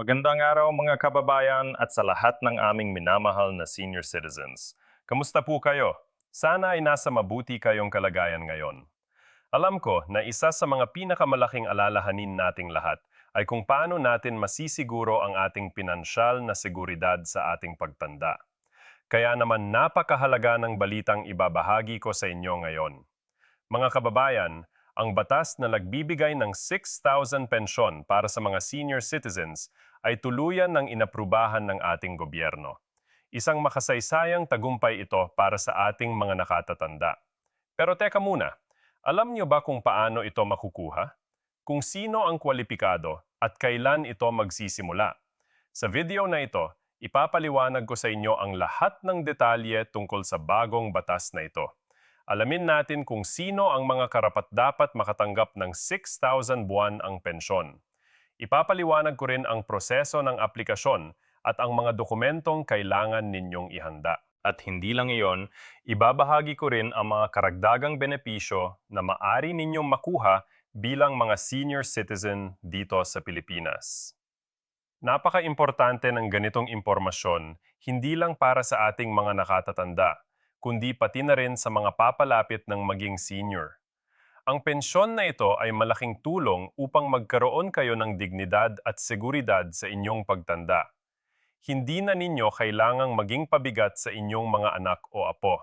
Magandang araw mga kababayan at sa lahat ng aming minamahal na senior citizens. Kamusta po kayo? Sana ay nasa mabuti kayong kalagayan ngayon. Alam ko na isa sa mga pinakamalaking alalahanin nating lahat ay kung paano natin masisiguro ang ating pinansyal na seguridad sa ating pagtanda. Kaya naman napakahalaga ng balitang ibabahagi ko sa inyo ngayon. Mga kababayan, ang batas na nagbibigay ng 6,000 pensyon para sa mga senior citizens ay tuluyan ng inaprubahan ng ating gobyerno. Isang makasaysayang tagumpay ito para sa ating mga nakatatanda. Pero teka muna, alam niyo ba kung paano ito makukuha? Kung sino ang kwalipikado at kailan ito magsisimula? Sa video na ito, ipapaliwanag ko sa inyo ang lahat ng detalye tungkol sa bagong batas na ito. Alamin natin kung sino ang mga karapat-dapat makatanggap ng 6,000 buwan ang pensyon. Ipapaliwanag ko rin ang proseso ng aplikasyon at ang mga dokumentong kailangan ninyong ihanda. At hindi lang iyon, ibabahagi ko rin ang mga karagdagang benepisyo na maari ninyong makuha bilang mga senior citizen dito sa Pilipinas. Napaka-importante ng ganitong impormasyon hindi lang para sa ating mga nakatatanda, kundi pati na rin sa mga papalapit ng maging senior. Ang pensyon na ito ay malaking tulong upang magkaroon kayo ng dignidad at seguridad sa inyong pagtanda. Hindi na ninyo kailangang maging pabigat sa inyong mga anak o apo.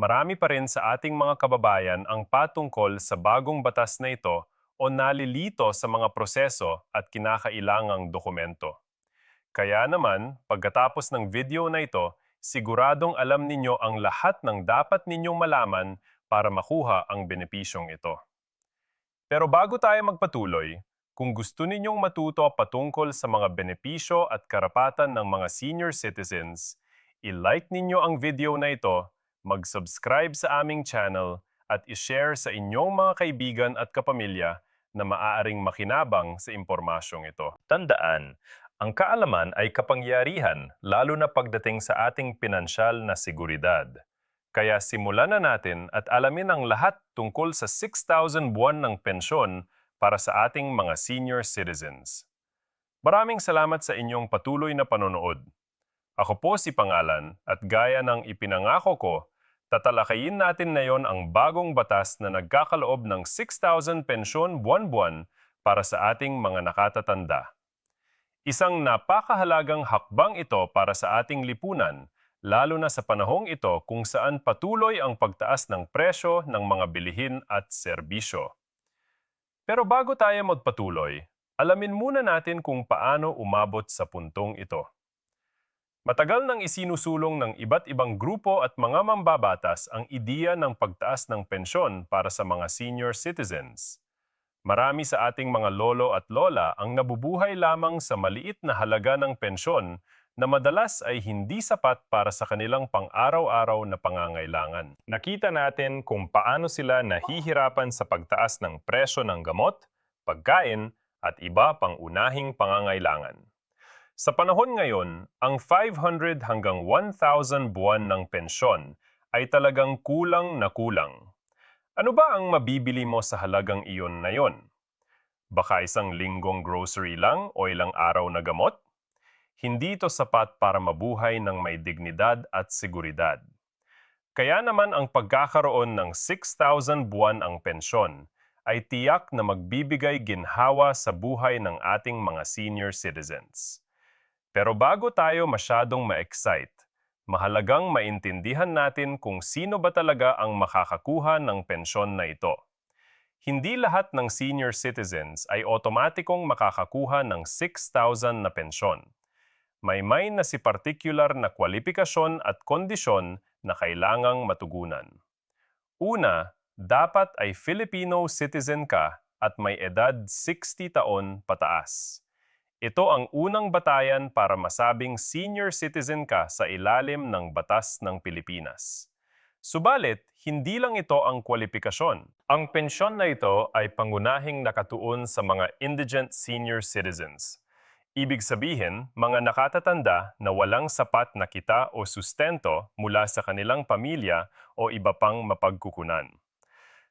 Marami pa rin sa ating mga kababayan ang patungkol sa bagong batas na ito o nalilito sa mga proseso at kinakailangang dokumento. Kaya naman, pagkatapos ng video na ito, siguradong alam ninyo ang lahat ng dapat ninyong malaman para makuha ang benepisyong ito. Pero bago tayo magpatuloy, kung gusto ninyong matuto patungkol sa mga benepisyo at karapatan ng mga senior citizens, i-like ninyo ang video na ito, mag-subscribe sa aming channel, at i-share sa inyong mga kaibigan at kapamilya na maaaring makinabang sa impormasyong ito. Tandaan, ang kaalaman ay kapangyarihan lalo na pagdating sa ating pinansyal na seguridad. Kaya simulan na natin at alamin ang lahat tungkol sa 6,000 buwan ng pensyon para sa ating mga senior citizens. Maraming salamat sa inyong patuloy na panonood. Ako po si Pangalan at gaya ng ipinangako ko, tatalakayin natin ngayon ang bagong batas na nagkakaloob ng 6,000 pensyon buwan-buwan para sa ating mga nakatatanda. Isang napakahalagang hakbang ito para sa ating lipunan, lalo na sa panahong ito kung saan patuloy ang pagtaas ng presyo ng mga bilihin at serbisyo. Pero bago tayo magpatuloy, alamin muna natin kung paano umabot sa puntong ito. Matagal nang isinusulong ng iba't ibang grupo at mga mambabatas ang ideya ng pagtaas ng pensyon para sa mga senior citizens. Marami sa ating mga lolo at lola ang nabubuhay lamang sa maliit na halaga ng pensyon na madalas ay hindi sapat para sa kanilang pang-araw-araw na pangangailangan. Nakita natin kung paano sila nahihirapan sa pagtaas ng presyo ng gamot, pagkain, at iba pang unahing pangangailangan. Sa panahon ngayon, ang 500 hanggang 1,000 buwan ng pensyon ay talagang kulang na kulang. Ano ba ang mabibili mo sa halagang iyon na yon? Baka isang linggong grocery lang o ilang araw na gamot? Hindi ito sapat para mabuhay ng may dignidad at seguridad. Kaya naman ang pagkakaroon ng 6,000 buwan ang pensyon ay tiyak na magbibigay ginhawa sa buhay ng ating mga senior citizens. Pero bago tayo masyadong ma-excite, mahalagang maintindihan natin kung sino ba talaga ang makakakuha ng pensyon na ito. Hindi lahat ng senior citizens ay otomatikong makakakuha ng 6,000 na pensyon. May may na si partikular na kwalifikasyon at kondisyon na kailangang matugunan. Una, dapat ay Filipino citizen ka at may edad 60 taon pataas. Ito ang unang batayan para masabing senior citizen ka sa ilalim ng batas ng Pilipinas. Subalit, hindi lang ito ang kwalifikasyon. Ang pensyon na ito ay pangunahing nakatuon sa mga indigent senior citizens. Ibig sabihin, mga nakatatanda na walang sapat na kita o sustento mula sa kanilang pamilya o iba pang mapagkukunan.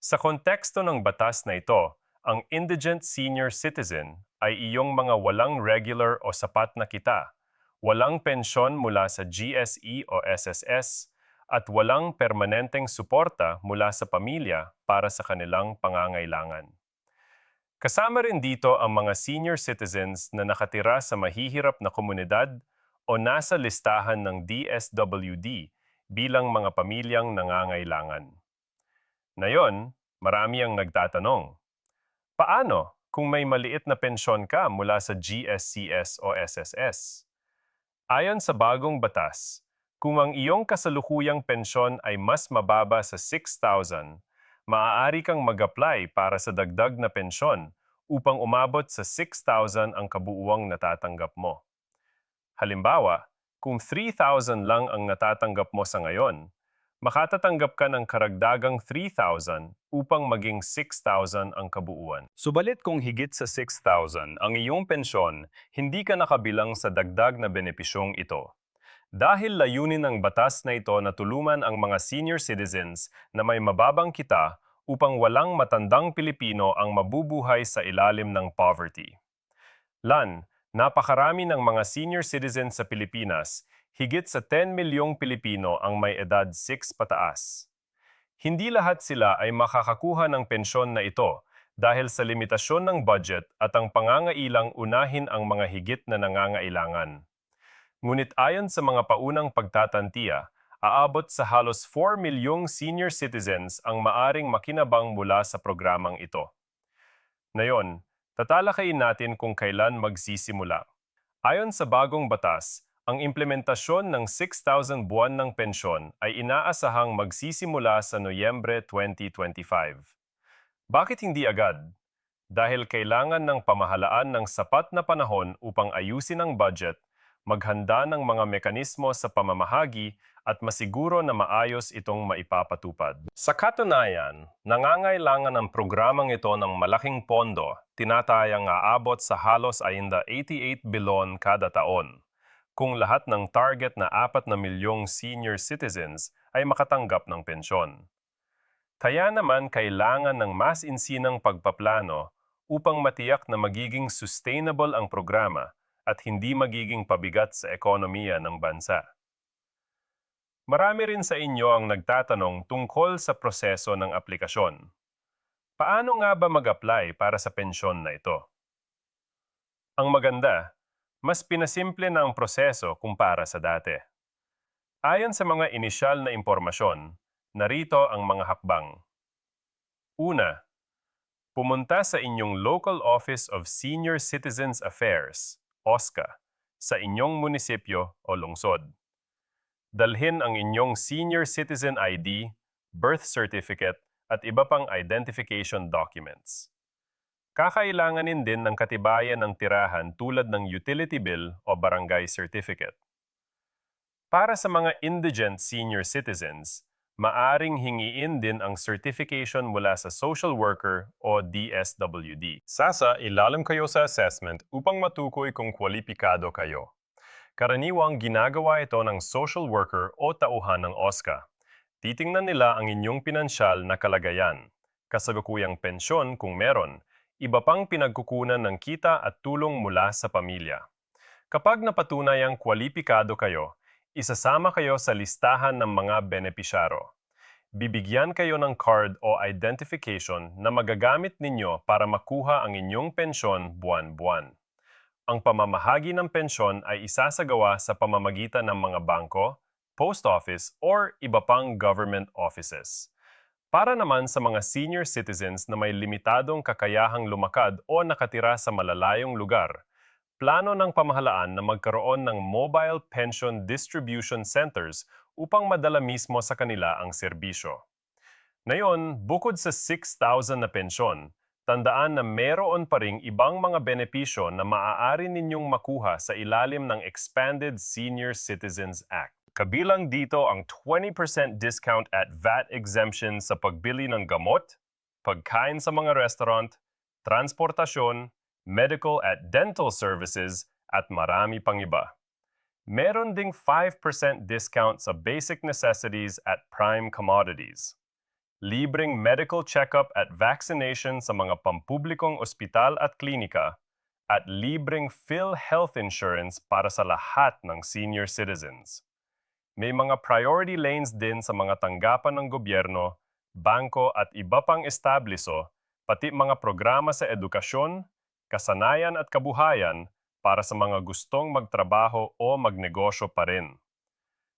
Sa konteksto ng batas na ito, Ang indigent senior citizen ay iyong mga walang regular o sapat na kita, walang pensyon mula sa GSE o SSS, at walang permanenteng suporta mula sa pamilya para sa kanilang pangangailangan. Kasama rin dito ang mga senior citizens na nakatira sa mahihirap na komunidad o nasa listahan ng DSWD bilang mga pamilyang nangangailangan. Ngayon, marami ang nagtatanong, paano kung may maliit na pensyon ka mula sa GSCS o SSS? Ayon sa bagong batas, kung ang iyong kasalukuyang pensyon ay mas mababa sa 6,000, maaari kang mag-apply para sa dagdag na pensyon upang umabot sa 6,000 ang kabuuang natatanggap mo. Halimbawa, kung 3,000 lang ang natatanggap mo sa ngayon, makatatanggap ka ng karagdagang 3,000 upang maging 6,000 ang kabuuan. Subalit kung higit sa 6,000 ang iyong pensyon, hindi ka nakabilang sa dagdag na benepisyong ito. Dahil layunin ng batas na ito na tuluman ang mga senior citizens na may mababang kita upang walang matandang Pilipino ang mabubuhay sa ilalim ng poverty. Lan, napakarami ng mga senior citizens sa Pilipinas, higit sa 10 milyong Pilipino ang may edad 6 pataas. Hindi lahat sila ay makakakuha ng pensyon na ito dahil sa limitasyon ng budget at ang pangangailang unahin ang mga higit na nangangailangan. Ngunit ayon sa mga paunang pagtatantiya, aabot sa halos 4 milyong senior citizens ang maaring makinabang mula sa programang ito. Ngayon, tatalakayin natin kung kailan magsisimula. Ayon sa bagong batas, ang implementasyon ng 6,000 buwan ng pensyon ay inaasahang magsisimula sa Noyembre 2025. Bakit hindi agad? Dahil kailangan ng pamahalaan ng sapat na panahon upang ayusin ang budget maghanda ng mga mekanismo sa pamamahagi at masiguro na maayos itong maipapatupad. Sa katunayan, nangangailangan ng programang ito ng malaking pondo, tinatayang aabot sa halos ayinda 88 bilon kada taon, kung lahat ng target na 4 na milyong senior citizens ay makatanggap ng pensyon. Kaya naman kailangan ng mas insinang pagpaplano upang matiyak na magiging sustainable ang programa at hindi magiging pabigat sa ekonomiya ng bansa. Marami rin sa inyo ang nagtatanong tungkol sa proseso ng aplikasyon. Paano nga ba mag-apply para sa pensyon na ito? Ang maganda, mas pinasimple na ang proseso kumpara sa dati. Ayon sa mga inisyal na impormasyon, narito ang mga hakbang. Una, pumunta sa inyong Local Office of Senior Citizens Affairs OSCA sa inyong munisipyo o lungsod. Dalhin ang inyong Senior Citizen ID, birth certificate at iba pang identification documents. Kakailanganin din ng katibayan ng tirahan tulad ng utility bill o barangay certificate. Para sa mga indigent senior citizens, maaring hingiin din ang certification mula sa social worker o DSWD. Sasa, ilalim kayo sa assessment upang matukoy kung kwalipikado kayo. Karaniwang ginagawa ito ng social worker o tauhan ng OSCA. Titingnan nila ang inyong pinansyal na kalagayan, kasalukuyang pensyon kung meron, iba pang pinagkukunan ng kita at tulong mula sa pamilya. Kapag napatunayang kwalipikado kayo, isasama kayo sa listahan ng mga benepisyaro. Bibigyan kayo ng card o identification na magagamit ninyo para makuha ang inyong pensyon buwan-buwan. Ang pamamahagi ng pensyon ay isasagawa sa pamamagitan ng mga bangko, post office, or iba pang government offices. Para naman sa mga senior citizens na may limitadong kakayahang lumakad o nakatira sa malalayong lugar, plano ng pamahalaan na magkaroon ng mobile pension distribution centers upang madala mismo sa kanila ang serbisyo. Ngayon, bukod sa 6,000 na pensyon, tandaan na meron pa ring ibang mga benepisyo na maaari ninyong makuha sa ilalim ng Expanded Senior Citizens Act. Kabilang dito ang 20% discount at VAT exemption sa pagbili ng gamot, pagkain sa mga restaurant, transportasyon, medical at dental services, at marami pang iba. Meron ding 5% discount sa basic necessities at prime commodities. libreng medical check-up at vaccination sa mga pampublikong ospital at klinika, at libreng PhilHealth insurance para sa lahat ng senior citizens. May mga priority lanes din sa mga tanggapan ng gobyerno, bangko at iba pang establiso, pati mga programa sa edukasyon, kasanayan at kabuhayan para sa mga gustong magtrabaho o magnegosyo pa rin.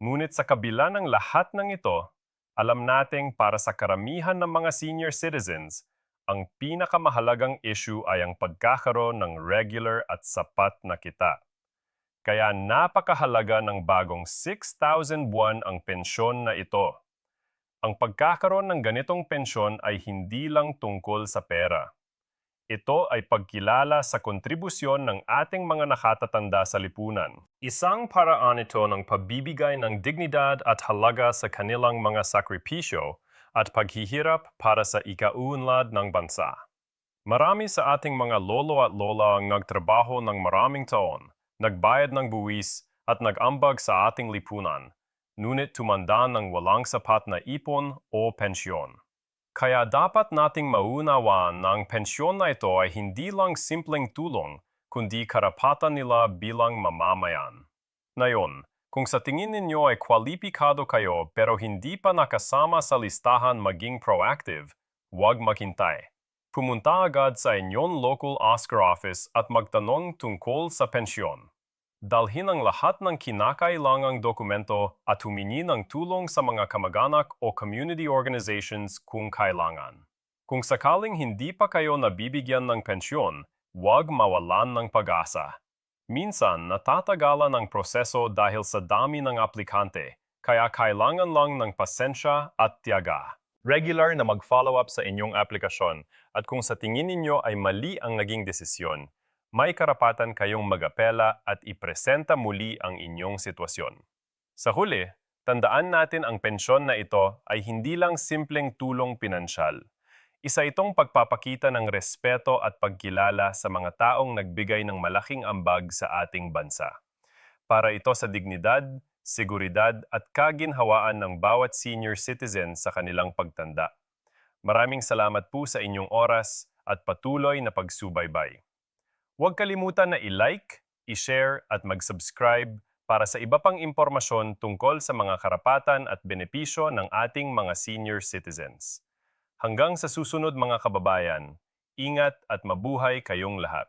Ngunit sa kabila ng lahat ng ito, alam nating para sa karamihan ng mga senior citizens, ang pinakamahalagang issue ay ang pagkakaroon ng regular at sapat na kita. Kaya napakahalaga ng bagong 6,000 buwan ang pensyon na ito. Ang pagkakaroon ng ganitong pensyon ay hindi lang tungkol sa pera. Ito ay pagkilala sa kontribusyon ng ating mga nakatatanda sa lipunan. Isang paraan ito ng pabibigay ng dignidad at halaga sa kanilang mga sakripisyo at paghihirap para sa ikauunlad ng bansa. Marami sa ating mga lolo at lola ang nagtrabaho ng maraming taon, nagbayad ng buwis at nag-ambag sa ating lipunan, ngunit tumanda ng walang sapat na ipon o pensyon. Kaya dapat nating maunawaan na ang pensyon na ito ay hindi lang simpleng tulong, kundi karapatan nila bilang mamamayan. Ngayon, kung sa tingin ninyo ay kwalipikado kayo pero hindi pa nakasama sa listahan maging proactive, huwag maghintay. Pumunta agad sa inyong local Oscar office at magtanong tungkol sa pensyon. Dalhin ang lahat ng kinakailangang dokumento at humingi ng tulong sa mga kamag-anak o community organizations kung kailangan. Kung sakaling hindi pa kayo nabibigyan ng pensyon, huwag mawalan ng pag-asa. Minsan, natatagalan ang proseso dahil sa dami ng aplikante, kaya kailangan lang ng pasensya at tiyaga. Regular na mag-follow up sa inyong aplikasyon at kung sa tingin ninyo ay mali ang naging desisyon, may karapatan kayong magapela at ipresenta muli ang inyong sitwasyon. Sa huli, tandaan natin ang pensyon na ito ay hindi lang simpleng tulong pinansyal. Isa itong pagpapakita ng respeto at pagkilala sa mga taong nagbigay ng malaking ambag sa ating bansa. Para ito sa dignidad, seguridad at kaginhawaan ng bawat senior citizen sa kanilang pagtanda. Maraming salamat po sa inyong oras at patuloy na pagsubaybay. Huwag kalimutan na i-like, i-share at mag-subscribe para sa iba pang impormasyon tungkol sa mga karapatan at benepisyo ng ating mga senior citizens. Hanggang sa susunod mga kababayan, ingat at mabuhay kayong lahat.